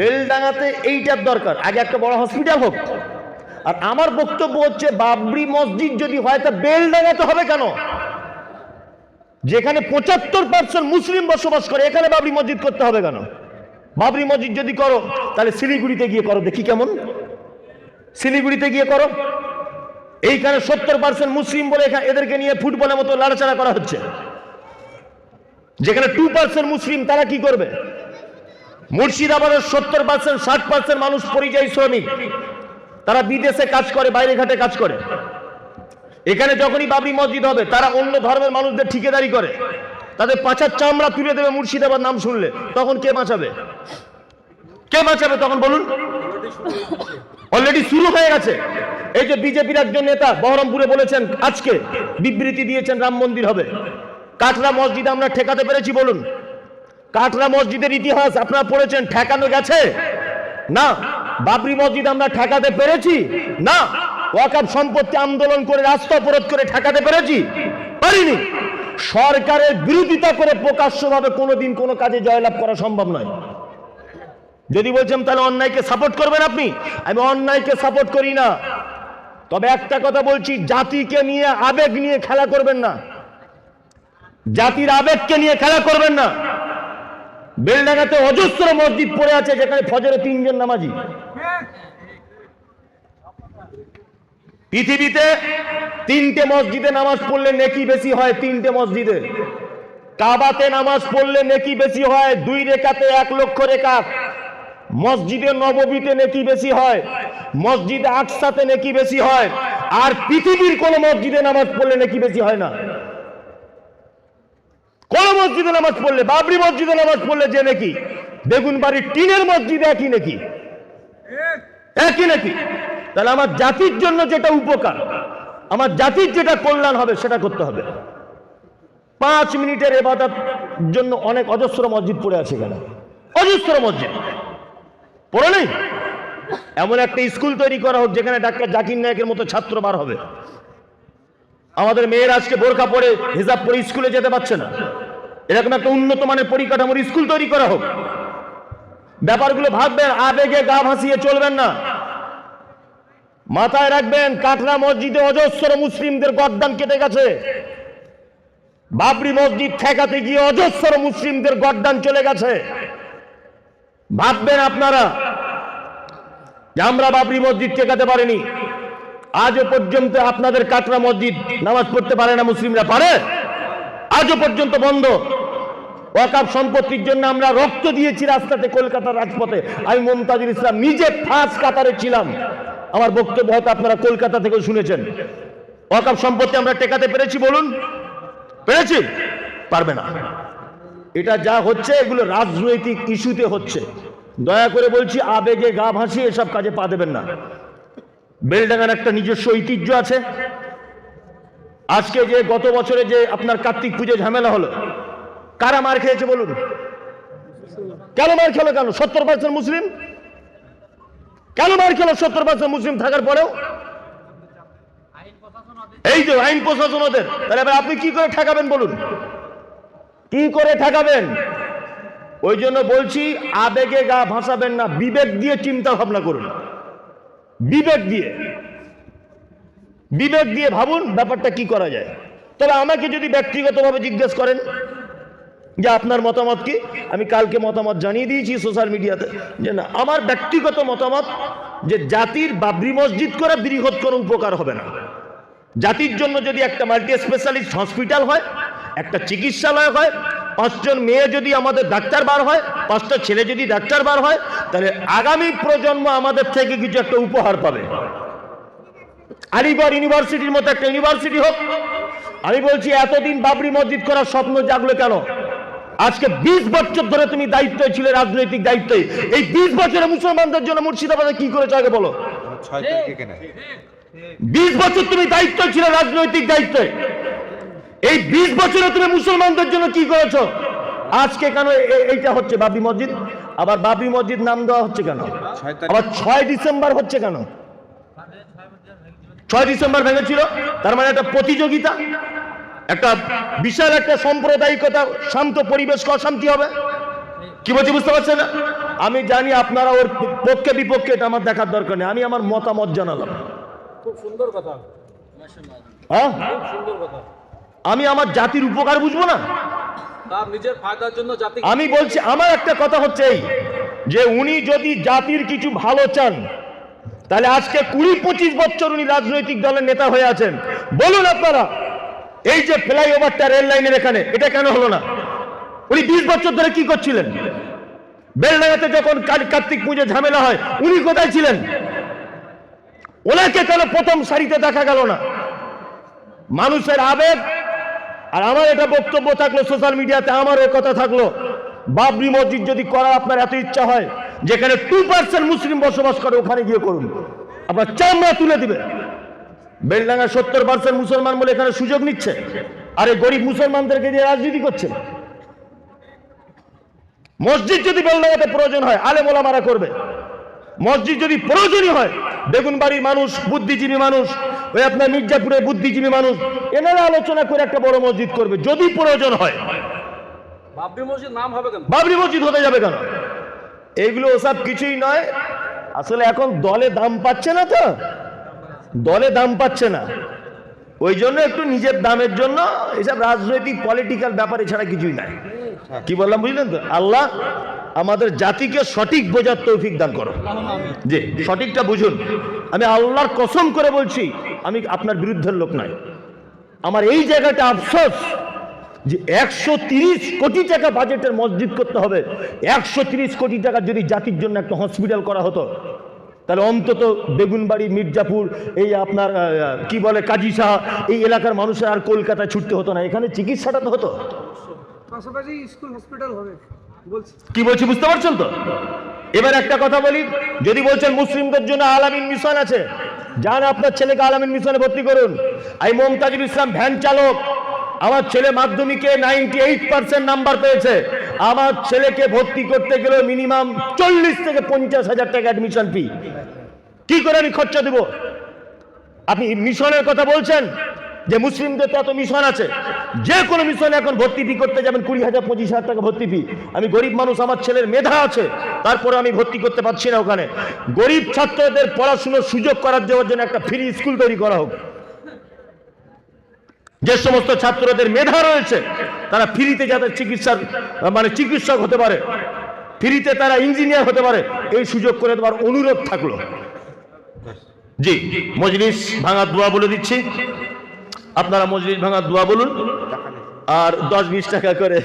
বেলডাঙ্গাতে এইটার দরকার। আগে একটা বড় হসপিটাল হোক। আর আমার বক্তব্য হচ্ছে, বাবরি মসজিদ যদি হয়, তা বেলডাঙ্গাতে হবে কেন? যেখানে পঁচাত্তর পার্সেন্ট মুসলিম বসবাস করে, এখানে বাবরি মসজিদ করতে হবে কেন? বাবরি মসজিদ যদি করো, তাহলে শিলিগুড়িতে গিয়ে করো, দেখি কেমন। শিলিগুড়িতে গিয়ে করো। এইখানে সত্তর পার্সেন্ট মুসলিম বলে এদেরকে নিয়ে ফুটবলের মতো লাড়াচাড়া করা হচ্ছে। যেখানে টু পার্সেন্ট মুসলিম, তারা কি করবে? মুর্শিদাবাদের সত্তর পার্সেন্ট, ষাট পার্সেন্ট মানুষ পরিযায়ী শ্রমিক। তারা বিদেশে কাজ করে, বাইরে ঘাটে কাজ করে। এখানে যখনই বাবরি মসজিদ হবে, তারা অন্য ধর্মের মানুষদের ঠিকাদারি করে। তাদের পাছার চামড়া তুলে দেবে মুর্শিদাবাদ নাম শুনলে। তখন কে বাঁচাবে? কে বাঁচাবে তখন বলুন? অলরেডি শুরু হয়ে গেছে। এই যে বিজেপির একজন নেতা বহরমপুরে বলেছেন, আজকে বিবৃতি দিয়েছেন রাম মন্দির হবে। কাটরা মসজিদ আমরা ঠেকাতে পেরেছি, বলুন। কাটরা মসজিদের ইতিহাস আপনারা পড়েছেন, ঠেকানো গেছে? না। বাবরি মসজিদ আমরা ঠেকাতে পেরেছি? না। ওয়াকাব সম্পত্তি আন্দোলন করে রাস্তা অবরোধ করে ঠেকাতে পেরেছি? পারিনি। সরকারের বিরোধিতা করে প্রকাশ্যভাবে কোনোদিন কোনো কাজে জয়লাভ করা সম্ভব নয়। যদি বলছেন, তাহলে অন্যায়কে সাপোর্ট করবেন আপনি? আমি অন্যায়কে সাপোর্ট করি না। তবে একটা কথা বলছি, জাতিকে নিয়ে আবেগ নিয়ে খেলা করবেন না। জাতির আবেগকে নিয়ে খেলা করবেন না। বেলডাঙ্গাতে অজস্র মসজিদ পড়ে আছে যেখানে ফজরে তিনজন নামাজি। পৃথিবীতে তিনটে মসজিদে নামাজ পড়লে নেকি বেশি হয় তিনটে মসজিদে। কাবাতে নামাজ পড়লে নেকি বেশি হয়, দুই রেখাতে এক লক্ষ রেখাত মসজিদে নববীতে নেকি বেশি হয়, মসজিদে আকসাতে নেকি বেশি হয়, আর পৃথিবীর কোন মসজিদে নামাজ পড়লে নেকি বেশি হয় না। কোন মসজিদে নামাজ পড়লে, বাবরি মসজিদে নামাজ পড়লে যে নাকি? বেগুন বাড়ির টিনের মসজিদে একই নাকি? একই নাকি? তাহলে আমার জাতির জন্য যেটা উপকার, আমার জাতির যেটা কল্যাণ হবে, সেটা করতে হবে। পাঁচ মিনিটের এবাদত জন্য অনেক অজস্র মসজিদ পড়ে আছে এখানে। অজস্র মসজিদ। পড়ে নেই? এমন একটা স্কুল তৈরি করা হোক যেখানে ডাক্তার জাকির নায়কের মতো ছাত্র বার হবে। আমাদের মেয়েরা আজকে বোরখা পরে হিসাব পরে স্কুলে যেতে পারছে না। এরকম একটা উন্নত মানের পরিকাঠামোর স্কুল তৈরি করা হোক। ব্যাপারগুলো ভাববেন, আবেগে গা ভাসিয়ে চলবেন না। মাথায় রাখবেন, কাটরা মসজিদে অজস্র মুসলিমদের গদ্দান কেটে গেছে। বাবরি মসজিদ ঠেকাতে গিয়ে অজস্র মুসলিমদের গদ্দান চলে গেছে। ভাববেন আপনারা যে আমরা বাবরি মসজিদ ঠেকাতে পারিনি। আজও পর্যন্ত আপনাদের কাটরা মসজিদ নামাজ পড়তে পারে না মুসলিমরা পারে? আজও পর্যন্ত বন্ধ। ওয়াকাব সম্পত্তির জন্য আমরা রক্ত দিয়েছি রাস্তাতে কলকাতার রাজপথে। আমি মমতাজুল ইসলাম নিজে ফাঁস কাতারে ছিলাম। আমার বক্তব্য হয়তো আপনারা কলকাতা থেকেও শুনেছেন। ওয়াকাব সম্পত্তি আমরা টেকাতে পেরেছি, বলুন। পেরেছি? পারবে না। এটা যা হচ্ছে, এগুলো রাজনৈতিক ইস্যুতে হচ্ছে। দয়া করে বলছি, আবেগে গা ভাসিয়ে এসব কাজে পা দেবেন না। বেলডাঙ্গার একটা নিজস্ব ঐতিহ্য আছে। আজকে যে গত বছরে যে আপনার কার্তিক পুজো ঝামেলা হলো কারা মার খেয়েছে বলুন? কেন মার খেলো কেন? সত্তর পার্সেন্ট মুসলিম? কেন মার খেলো সত্তর পার্সেন্ট মুসলিম থাকার পরেও? এই যে আইন প্রশাসন ওদের। তাহলে এবার আপনি কি করে ঠেকাবেন বলুন? কি করে ঠেকাবেন? ওই জন্য বলছি, আবেগে গা ভাসাবেন না, বিবেক দিয়ে চিন্তা ভাবনা করুন। বিবেক দিয়ে। বিবেক দিয়ে ভাবুন ব্যাপারটা কি করা যায়। তবে আমাকে যদি ব্যক্তিগতভাবে জিজ্ঞেস করেন যে আপনার মতামত কি? আমি কালকে মতামত জানিয়ে দিয়েছি সোশ্যাল মিডিয়াতে, যে না, আমার ব্যক্তিগত মতামত যে জাতির বাবরি মসজিদ করে বৃহৎ কোনো উপকার হবে না। জাতির জন্য যদি একটা মাল্টি স্পেশালিস্ট হসপিটাল হয়, একটা চিকিৎসালয় হয়, পাঁচজন মেয়ে যদি আমাদের ডাক্তার বার হয়, পাঁচটা ছেলে যদি ডাক্তার বার হয়, তাহলে আগামী প্রজন্ম আমাদের থেকে কিছু একটা উপহার পাবে। আলিগড় ইউনিভার্সিটির মতো একটা ইউনিভার্সিটি হোক। আমি বলছি, এতদিন বাবরি মসজিদ করার স্বপ্ন জাগলো কেন? আজকে বিশ বছর ধরে তুমি দায়িত্বে ছিলে রাজনৈতিক দায়িত্বে এই বিশ বছরে মুসলমানদের জন্য মুর্শিদাবাদে কি করেছ আগে বলো। বিশ বছর তুমি দায়িত্ব ছিল রাজনৈতিক দায়িত্বে এই বিশ বছরে তুমি মুসলমানদের জন্য কি করেছ? আজকে কেন এইটা হচ্ছে বাবরি মসজিদ? আবার বাবরি মসজিদ নাম দেওয়া হচ্ছে কেন? আবার ছয় ডিসেম্বর হচ্ছে কেন? ছয় ডিসেম্বর ভেঙেছিল তার মানে একটা প্রতিযোগিতা। একটা বিশাল একটা সাম্প্রদায়িকতা শান্ত পরিবেশ অশান্তি হবে? কি বলছি বুঝতে পারছেন না? আমি জানি আপনারা ওর পক্ষে বিপক্ষে এটা আমার দেখার দরকার নেই। আমি আমার মতামত জানালাম। খুব সুন্দর কথা। হ্যাঁ? আমি আমার জাতির উপকার বুঝব না? আমি বলছি আমার একটা কথা হচ্ছে এই যে উনি যদি জাতির কিছু ভালো চান তাহলে আজকে কুড়ি পঁচিশ বছর উনি রাজনৈতিক দলের নেতা হয়ে আছেন। বলুন আপনারা এই যে ফ্লাইওভারটা রেল লাইনের এখানে, এটা কেন হলো না? উনি বিশ বছর ধরে কি করছিলেন? বেলডাঙ্গাতে যখন কার্তিক পুজো ঝামেলা হয়, উনি কোথায় ছিলেন? ওনাকে কেন প্রথম সারিতে দেখা গেল না? মানুষের আবেগ, আর আমার এটা বক্তব্য থাকল সোশ্যাল মিডিয়াতে আমার এ কথা থাকল। বাবরি মসজিদ যদি করার আপনার এত ইচ্ছা হয়, যেখানে টু পার্সেন্ট মুসলিম বসবাস করে, ওখানে গিয়ে করুন। আপনার চামড়া তুলে দিবে। বেলডাঙ্গা সত্তর পার্সেন্ট মুসলমান বলে এখানে সুযোগ নিচ্ছে। আর এই গরিব মুসলমানদেরকে দিয়ে রাজনীতি করছে। মসজিদ যদি বেলডাঙ্গাতে প্রয়োজন হয় আলে মোলামারা করবে। মসজিদ যদি প্রয়োজনই হয় বেগুন বাড়ির মানুষ বুদ্ধিজীবী মানুষ ওই আপনার মির্জাপুরের বুদ্ধিজীবী মানুষ এনারা আলোচনা করে একটা বড় মসজিদ করবে যদি প্রয়োজন হয়। বাবরি মসজিদ নাম হবে কেন? বাবরি মসজিদ হতে যাবে কেন? এইগুলো ওসব কিছুই নয়। আসলে এখন দলে দাম পাচ্ছে না তো। দলে দাম পাচ্ছে না। ওই জন্য একটু নিজের দামের জন্য এসব রাজনৈতিক পলিটিক্যাল ব্যাপার এছাড়া কিছুই নাই। কি বললাম বুঝলেন তো? আল্লাহ আমাদের জাতিকে সঠিক বোঝার তৌফিক দান করো। যে সঠিকটা বুঝুন। আমি আল্লাহর কসম করে বলছি, আমি আপনার বিরুদ্ধের লোক নাই আমার এই জায়গাটা আফসোস যে একশো কোটি টাকা বাজেটের মসজিদ করতে হবে। একশো কোটি টাকা যদি জাতির জন্য একটা হসপিটাল করা হতো তাহলে অন্তত বেগুনবাড়ি মির্জাপুর এই আপনার কি বলে কাজী শাহ এই এলাকার মানুষের আর কলকাতায় ছুটতে হতো না। এখানে চিকিৎসাটা তো হতো। পাশাপাশি স্কুল হসপিটাল হবে কি বলছি বুঝতে পারছেন তো? এবার একটা কথা বলি যদি বলছেন মুসলিমদের জন্য আলামিন মিশন আছে যান আপনার ছেলেকে আলামিন মিশনে ভর্তি করুন। আমি মমতাজুল ইসলাম ভ্যান চালক আমার ছেলে মাধ্যমিকে নাইনটি এইট পার্সেন্ট নাম্বার পেয়েছে। আমার ছেলেকে ভর্তি করতে গেলে মিনিমাম চল্লিশ থেকে পঞ্চাশ হাজার টাকা অ্যাডমিশন ফি কি করে আমি খরচা দেবো? আপনি মিশনের কথা বলছেন যে মুসলিমদের তো এত মিশন আছে। যে কোনো মিশনে এখন ভর্তি ফি করতে যাবেন কুড়ি হাজার, পঁচিশ হাজার টাকা ভর্তি ফি আমি গরিব মানুষ, আমার ছেলের মেধা আছে, তারপরে আমি ভর্তি করতে পারছি না ওখানে। গরিব ছাত্রদের পড়াশুনোর সুযোগ করার জন্য একটা ফ্রি স্কুল তৈরি করা হোক। যে সমস্ত ছাত্রদের মেধা রয়েছে, তারা ফ্রিতে যাতে চিকিৎসার মানে চিকিৎসক হতে পারে, ফ্রিতে তারা ইঞ্জিনিয়ার হতে পারে, এই সুযোগ করে দেওয়ার অনুরোধ থাকল। জি, মজলিস ভাঙার দোয়া বলে দিচ্ছি। আপনারা মজলিস ভাঙা দোয়া বলুন, আর দশ বিশ টাকা করে